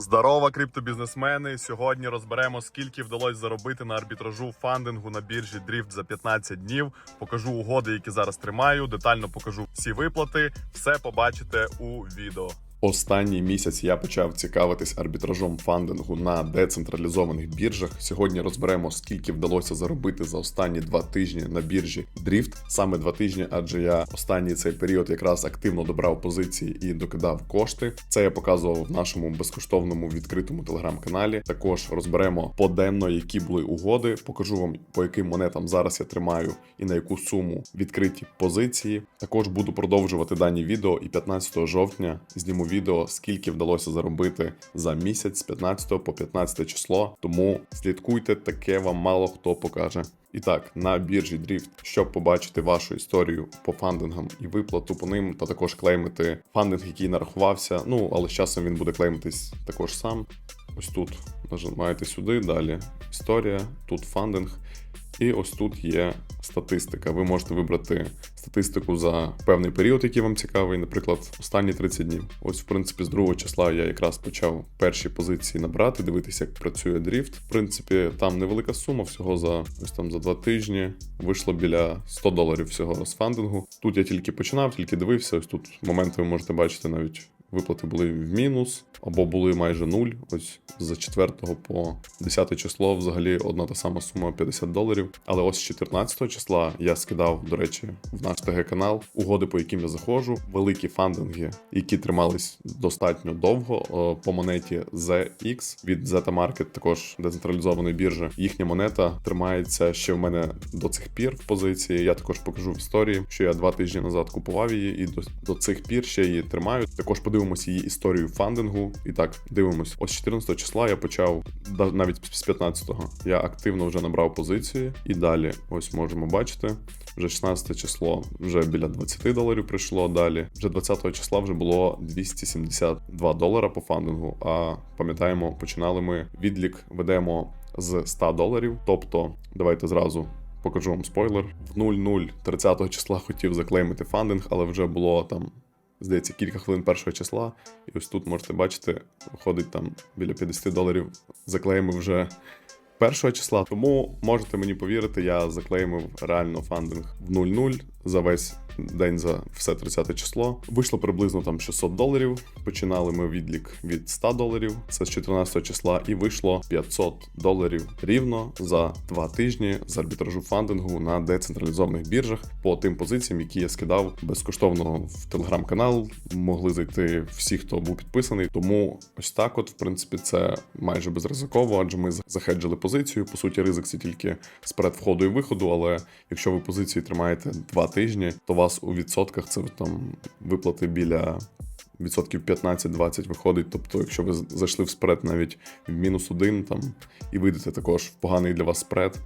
Здорово, криптобізнесмени! Сьогодні розберемо, скільки вдалося заробити на арбітражу фандингу на біржі Drift за 15 днів. Покажу угоди, які зараз тримаю. Детально покажу всі виплати. Все побачите у відео. Останній місяць я почав цікавитись арбітражом фандингу на децентралізованих біржах. Сьогодні розберемо, скільки вдалося заробити за останні два тижні на біржі Drift. Саме два тижні, адже я останній цей період якраз активно добрав позиції і докидав кошти. Це я показував в нашому безкоштовному відкритому телеграм-каналі. Також розберемо поденно, які були угоди. Покажу вам по яким монетам зараз я тримаю і на яку суму відкриті позиції. Також буду продовжувати дані відео і 15 жовтня зніму відео, скільки вдалося заробити за місяць з 15 по 15 число. Тому слідкуйте, таке вам мало хто покаже. І так, на біржі Drift, щоб побачити вашу історію по фандингам і виплату по ним, та також клеймити фандинг, який нарахувався. Ну, але з часом він буде клеймитись також сам. Ось тут нажимаєте сюди, далі історія, тут фандинг. І ось тут є статистика. Ви можете вибрати статистику за певний період, який вам цікавий, наприклад, останні 30 днів. Ось, в принципі, з другого числа я якраз почав перші позиції набрати, дивитися, як працює дріфт. В принципі, там невелика сума, всього за ось там за два тижні вийшло біля 100 доларів всього з фандингу. Тут я тільки починав, тільки дивився. Ось тут моменти ви можете бачити навіть. Виплати були в мінус або були майже нуль. Ось з 4 по 10 число взагалі одна та сама сума 50 доларів. Але ось з 14 числа я скидав, до речі, в наш ТГ канал угоди, по яким я заходжу, великі фандинги, які тримались достатньо довго е, по монеті ZX від Zeta Market, також децентралізованої біржі. Їхня монета тримається ще в мене до цих пір в позиції. Я також покажу в історії, що я два тижні назад купував її, і до, до цих пір ще її тримаю. Також подивимося її історію фандингу. І так, дивимось. Ось 14 числа я почав навіть з 15-го. Я активно вже набрав позиції. І далі, ось можемо бачити. Вже 16 число вже біля 20 доларів прийшло. Далі вже 20 числа вже було 272 долара по фандингу. А пам'ятаємо, починали ми відлік ведемо з 100 доларів. Тобто, давайте зразу. Покажу вам спойлер. В 0-0 30 числа хотів заклеймити фандинг, але вже було там здається, кілька хвилин першого числа. І ось тут можете бачити, виходить там біля 50 доларів. Заклеїмив вже першого числа. Тому можете мені повірити, я заклеїмив реально фандинг в 0-0 за весь день за все 30 число. Вийшло приблизно там 600 доларів. Починали ми відлік від 100 доларів, це з 14 числа, і вийшло 500 доларів рівно за два тижні з арбітражу фандингу на децентралізованих біржах по тим позиціям, які я скидав безкоштовно в телеграм-канал. Могли зайти всі, хто був підписаний. Тому ось так, от, в принципі, це майже безризиково, адже ми захеджили позицію. По суті, ризик це тільки спред входу і виходу. Але якщо ви позиції тримаєте два тижні, то у вас у відсотках це там виплати біля. Відсотків 15-20 виходить. Тобто, якщо ви зайшли в спред навіть в мінус один там і вийдете також в поганий для вас спред,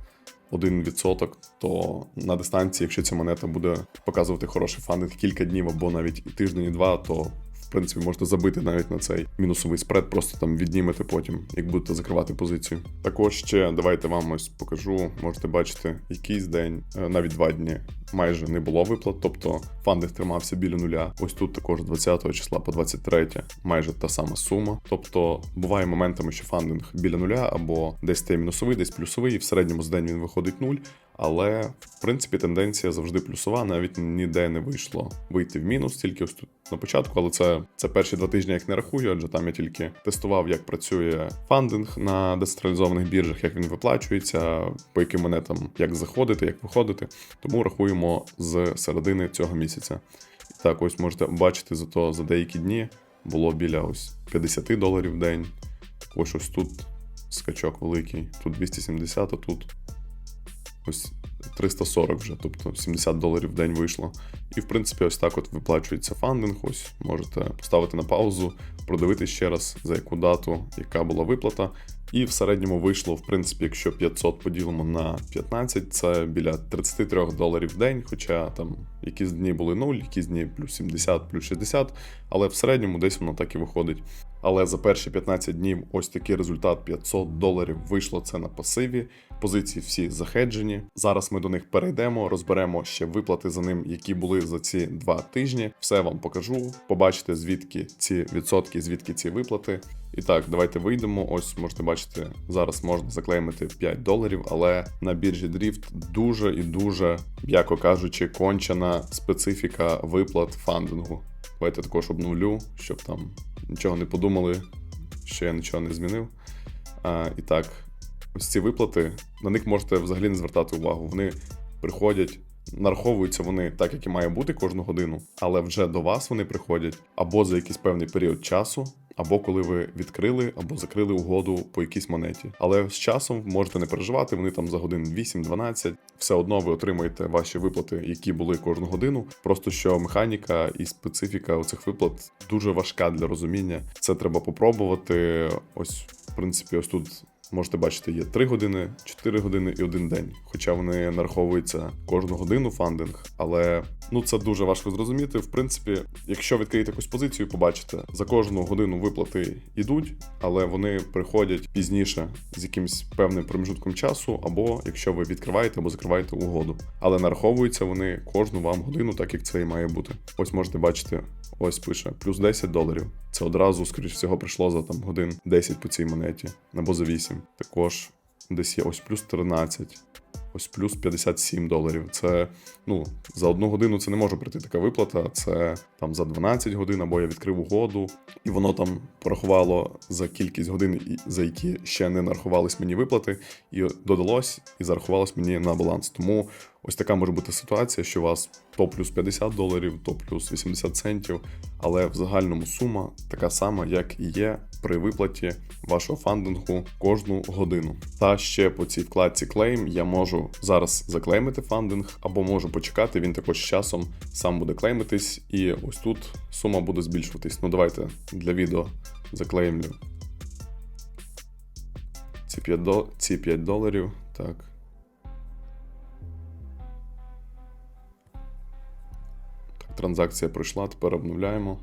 1%, то на дистанції, якщо ця монета буде показувати хороший фандинг кілька днів або навіть тиждень, і два, то принципі можете забити навіть на цей мінусовий спред, просто там віднімете потім, як будете закривати позицію. Також ще давайте вам ось покажу. Можете бачити, якийсь день, е, навіть два дні. Майже не було виплат, тобто фандинг тримався біля нуля. Ось тут також 20 числа по 23 майже та сама сума. Тобто буває моментами, що фандинг біля нуля або десь стає мінусовий, десь плюсовий, і в середньому з день він виходить нуль. Але в принципі тенденція завжди плюсова, навіть ніде не вийшло вийти в мінус, тільки ось тут на початку. Але це, це перші два тижні, як не рахую, адже там я тільки тестував, як працює фандинг на децентралізованих біржах, як він виплачується, по яким монетам як заходити, як виходити. Тому рахуємо з середини цього місяця. Так, ось можете бачити, зато за деякі дні було біля ось 50 доларів в день. Також ось тут скачок великий, тут 270, а тут ось 340 вже, тобто 70 доларів в день вийшло. І в принципі, ось так от виплачується фандинг. Ось можете поставити на паузу, продивитись ще раз, за яку дату, яка була виплата. І в середньому вийшло, в принципі, якщо 500 поділимо на 15, це біля 33 доларів в день. Хоча там якісь дні були 0, якісь дні плюс 70, плюс 60, але в середньому десь воно так і виходить. Але за перші 15 днів ось такий результат 500 доларів вийшло це на пасиві. Позиції всі захеджені. Зараз ми до них перейдемо, розберемо ще виплати за ним, які були за ці два тижні. Все вам покажу. Побачите, звідки ці відсотки, звідки ці виплати. І так, давайте вийдемо. Ось можете бачити, зараз можна заклеймити 5 доларів, але на біржі Drift дуже і дуже, м'яко кажучи, кончена специфіка виплат фандингу. Давайте також обновлю, щоб там нічого не подумали, що я нічого не змінив. А, і так, ось ці виплати, на них можете взагалі не звертати увагу. Вони приходять, нараховуються вони так, як і має бути кожну годину, але вже до вас вони приходять або за якийсь певний період часу, або коли ви відкрили або закрили угоду по якійсь монеті. Але з часом можете не переживати, вони там за годин 8-12. Все одно ви отримаєте ваші виплати, які були кожну годину. Просто що механіка і специфіка цих виплат дуже важка для розуміння. Це треба попробувати. Ось, в принципі, ось тут. Можете бачити, є 3 години, 4 години і 1 день. Хоча вони нараховуються кожну годину фандинг, але ну це дуже важко зрозуміти. В принципі, якщо відкриєте якусь позицію, побачите, за кожну годину виплати йдуть, але вони приходять пізніше з якимось певним проміжутком часу, або якщо ви відкриваєте або закриваєте угоду. Але нараховуються вони кожну вам годину, так як це і має бути. Ось можете бачити, ось пише плюс 10 доларів. Це одразу, скоріш всього, прийшло за там годин 10 по цій монеті, або за 8. Також десь є ось плюс 13, ось плюс 57 доларів. Це ну за одну годину це не може прийти така виплата. Це там за 12 годин, або я відкрив угоду, і воно там порахувало за кількість годин, за які ще не нарахувались мені виплати, і додалось і зарахувалось мені на баланс. Тому ось така може бути ситуація, що у вас то плюс 50 доларів, то плюс 80 центів, але в загальному сума така сама, як і є при виплаті вашого фандингу кожну годину. Та ще по цій вкладці Claim я можу зараз заклеймити фандинг, або можу почекати. Він також з часом сам буде клеймитись, і ось тут сума буде збільшуватись. Ну давайте для відео заклеймлю ці 5, до... ці 5 доларів. Так. Транзакція пройшла, тепер обновляємо.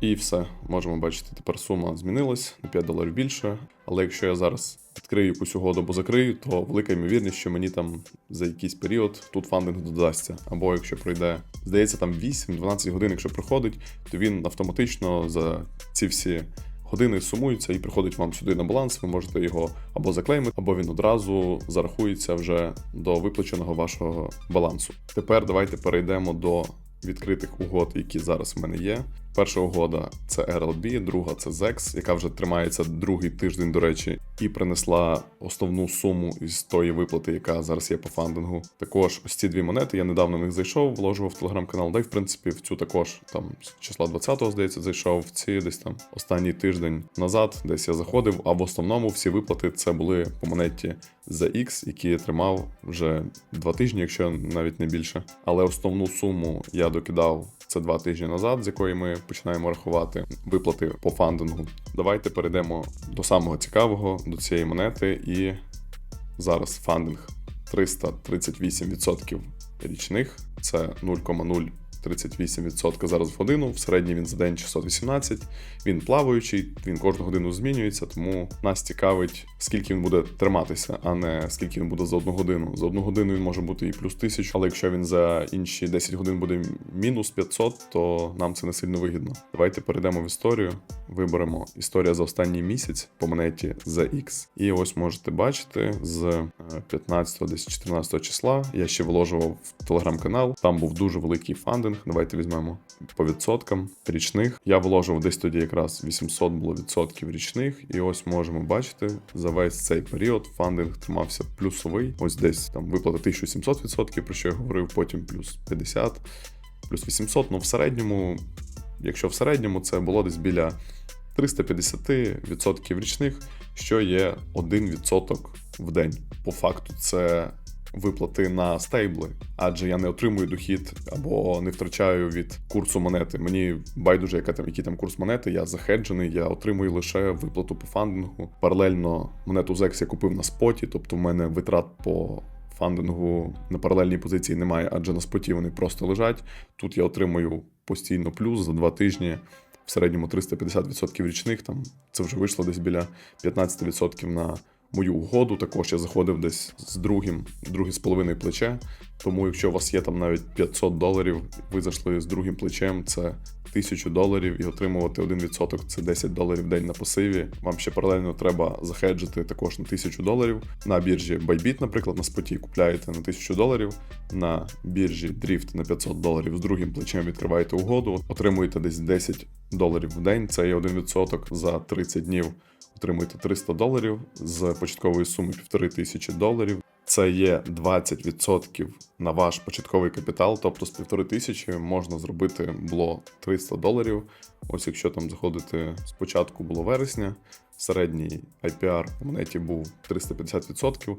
І все, можемо бачити, тепер сума змінилась на 5 доларів більше. Але якщо я зараз відкрию якусь угоду або закрию, то велика ймовірність, що мені там за якийсь період тут фандинг додасться. Або якщо пройде, здається, там 8-12 годин, якщо проходить, то він автоматично за ці всі години сумуються і приходить вам сюди на баланс. Ви можете його або заклеймити, або він одразу зарахується вже до виплаченого вашого балансу. Тепер давайте перейдемо до відкритих угод, які зараз в мене є. Перша угода це RLB, друга це ZEX, яка вже тримається другий тиждень, до речі, і принесла основну суму із тої виплати, яка зараз є по фандингу. Також ось ці дві монети. Я недавно в них зайшов, вложував в телеграм-канал. Да й в принципі в цю також там з числа 20-го, здається, зайшов. В ці десь там останній тиждень назад, десь я заходив. А в основному всі виплати це були по монеті ZX, які я тримав вже два тижні, якщо навіть не більше. Але основну суму я докидав це два тижні назад, з якої ми починаємо рахувати виплати по фандингу. Давайте перейдемо до самого цікавого, до цієї монети. І зараз фандинг 338% річних, це 0,038% зараз в годину. В середній він за день 618. Він плаваючий, він кожну годину змінюється, тому нас цікавить, скільки він буде триматися, а не скільки він буде за одну годину. За одну годину він може бути і плюс 1000, але якщо він за інші 10 годин буде мінус 500, то нам це не сильно вигідно. Давайте перейдемо в історію. Виберемо історія за останній місяць по монеті ZX. І ось можете бачити з е, 15 десь 14 числа. Я ще вложував в телеграм-канал. Там був дуже великий фандинг. Давайте візьмемо по відсоткам річних. Я вложив десь тоді якраз 800 було відсотків річних, і ось можемо бачити за весь цей період фандинг тримався плюсовий. Ось десь там виплата 1700 відсотків, про що я говорив, потім плюс 50, плюс 800. Ну в середньому, якщо в середньому, це було десь біля 350% річних, що є 1% в день. По факту, це виплати на стейбли, адже я не отримую дохід або не втрачаю від курсу монети. Мені байдуже, яка там який там курс монети. Я захеджений, я отримую лише виплату по фандингу. Паралельно монету ZEX я купив на споті, тобто в мене витрат по. Фандингу на паралельній позиції немає, адже на споті вони просто лежать. Тут я отримую постійно плюс за два тижні. в середньому 350% річних. Там це вже вийшло десь біля 15% на мою угоду. Також я заходив десь з другим, друге з половиною плече. Тому, якщо у вас є там навіть 500 доларів, ви зайшли з другим плечем, це 1000 доларів і отримувати 1% це 10 доларів в день на пасиві. Вам ще паралельно треба захеджити також на 1000 доларів. На біржі Bybit, наприклад, на споті купляєте на 1000 доларів. На біржі Drift на 500 доларів з другим плечем відкриваєте угоду, отримуєте десь 10 доларів в день. Це є 1% за 30 днів. Отримуєте 300 доларів з початкової суми 1500 доларів. Це є 20% на ваш початковий капітал, тобто з 1500 можна зробити було 300 доларів. Ось якщо там заходити спочатку було вересня, середній IPR у монеті був 350%.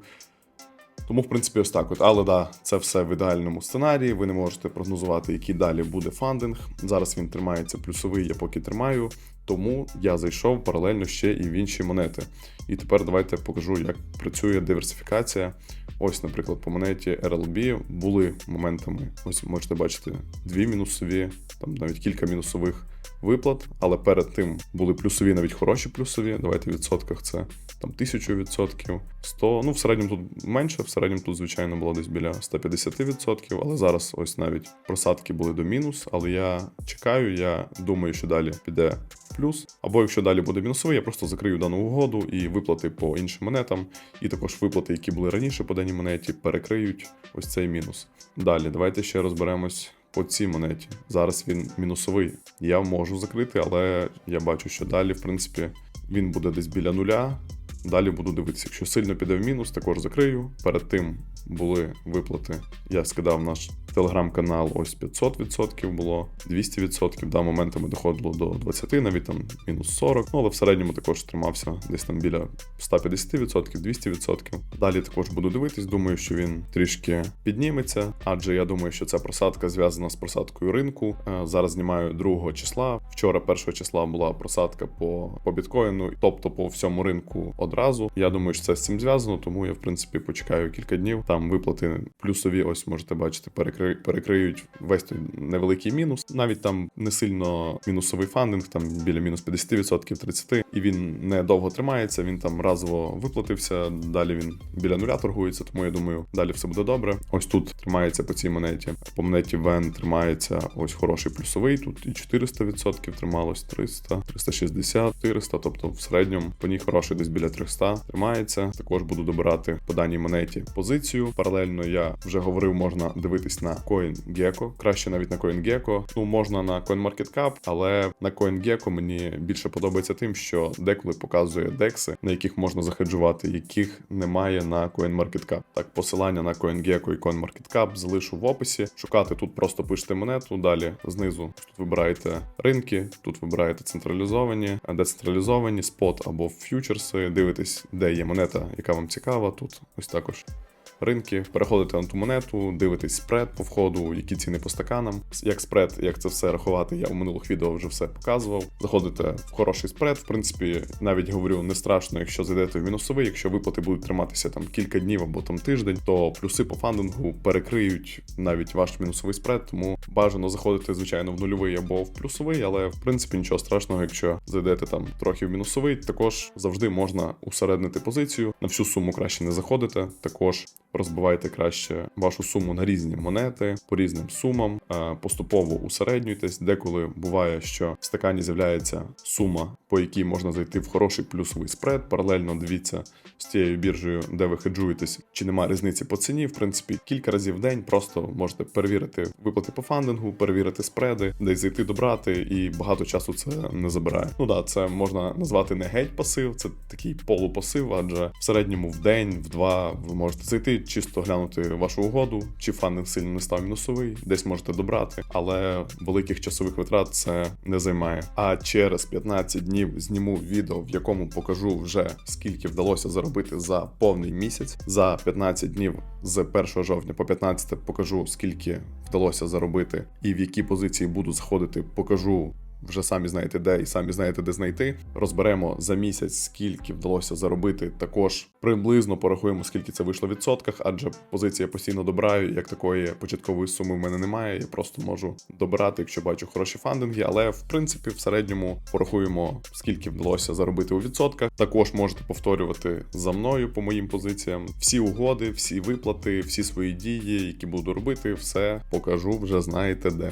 Тому, в принципі, ось так. От. Але да, це все в ідеальному сценарії. Ви не можете прогнозувати, який далі буде фандинг. Зараз він тримається плюсовий, я поки тримаю. Тому я зайшов паралельно ще і в інші монети. І тепер давайте покажу, як працює диверсифікація. Ось, наприклад, по монеті RLB були моментами, ось можете бачити, дві мінусові, там навіть кілька мінусових виплат, але перед тим були плюсові, навіть хороші плюсові. Давайте в відсотках це там 1000 відсотків, 100, ну в середньому тут менше, в середньому тут, звичайно, було десь біля 150 відсотків, але зараз ось навіть просадки були до мінус, але я чекаю, я думаю, що далі піде плюс. Або якщо далі буде мінусовий, я просто закрию дану угоду і виплати по іншим монетам, і також виплати, які були раніше по даній монеті, перекриють ось цей мінус. Далі, давайте ще розберемось по цій монеті. Зараз він мінусовий. Я можу закрити, але я бачу, що далі, в принципі, він буде десь біля нуля. Далі буду дивитися. Якщо сильно піде в мінус, також закрию. Перед тим були виплати. Я скидав наш телеграм-канал, ось 500% було, 200%. Да, моментами доходило до 20, навіть там мінус 40. Ну, але в середньому також тримався десь там біля 150%, 200%. Далі також буду дивитись. Думаю, що він трішки підніметься, адже я думаю, що ця просадка зв'язана з просадкою ринку. Е, Зараз знімаю 2 числа. Вчора, 1 числа, була просадка по, по біткоїну, тобто по всьому ринку одразу. Я думаю, що це з цим зв'язано, тому я в принципі почекаю кілька днів. Там виплати плюсові, ось можете бачити, перекри... перекриють весь той невеликий мінус. Навіть там не сильно мінусовий фандинг, там біля мінус 50%, 30%, і він не довго тримається. Він там разово виплатився. Далі він біля нуля торгується, тому я думаю, далі все буде добре. Ось тут тримається по цій монеті. По монеті Вен тримається ось хороший плюсовий. Тут і 400% трималось, 300, 360, 400, тобто в середньому по ній хороший десь біля 300 тримається. Також буду добирати по даній монеті позицію. Паралельно я вже говорив, можна дивитись на CoinGecko, краще навіть на CoinGecko. Ну можна на CoinMarketCap, але на CoinGecko мені більше подобається тим, що деколи показує декси, на яких можна захеджувати, яких немає на CoinMarketCap. Так, посилання на CoinGecko і CoinMarketCap залишу в описі. Шукати тут просто пишете монету. Далі знизу тут вибираєте ринки, тут вибираєте централізовані, децентралізовані, спот або фьючерси. Дивитесь, де є монета, яка вам цікава. Тут ось також ринки, переходите на ту монету, дивитесь спред по входу, які ціни по стаканам. Як спред, як це все рахувати, я у минулих відео вже все показував. Заходите в хороший спред. В принципі, навіть говорю, не страшно, якщо зайдете в мінусовий, якщо виплати будуть триматися там кілька днів або там тиждень, то плюси по фандингу перекриють навіть ваш мінусовий спред. Тому бажано заходити, звичайно, в нульовий або в плюсовий, але в принципі нічого страшного, якщо зайдете там трохи в мінусовий, також завжди можна усереднити позицію. На всю суму краще не заходите. Також розбивайте краще вашу суму на різні монети по різним сумам, е, поступово усереднюйтесь. Деколи буває, що в стакані з'являється сума, по якій можна зайти в хороший плюсовий спред. Паралельно дивіться з тією біржею, де ви хеджуєтесь, чи немає різниці по ціні. В принципі, кілька разів в день просто можете перевірити виплати по фандингу, перевірити спреди, десь зайти добрати, і багато часу це не забирає. Ну да, це можна назвати не геть пасив, це такий полупасив, адже в середньому в день, в два ви можете зайти, чисто глянути вашу угоду, чи фандинг сильно не став мінусовий, десь можете добрати, але великих часових витрат це не займає. А через 15 днів зніму відео, в якому покажу вже скільки вдалося заробити за повний місяць. За 15 днів з 1 жовтня по 15 покажу скільки вдалося заробити і в які позиції буду заходити, покажу вже самі знаєте де і самі знаєте, де знайти. Розберемо за місяць, скільки вдалося заробити. Також приблизно порахуємо, скільки це вийшло в відсотках, адже позиція постійно добираю. Як такої початкової суми в мене немає. Я просто можу добирати, якщо бачу хороші фандинги. Але в принципі, в середньому порахуємо, скільки вдалося заробити у відсотках. Також можете повторювати за мною по моїм позиціям. Всі угоди, всі виплати, всі свої дії, які буду робити, все покажу вже знаєте де.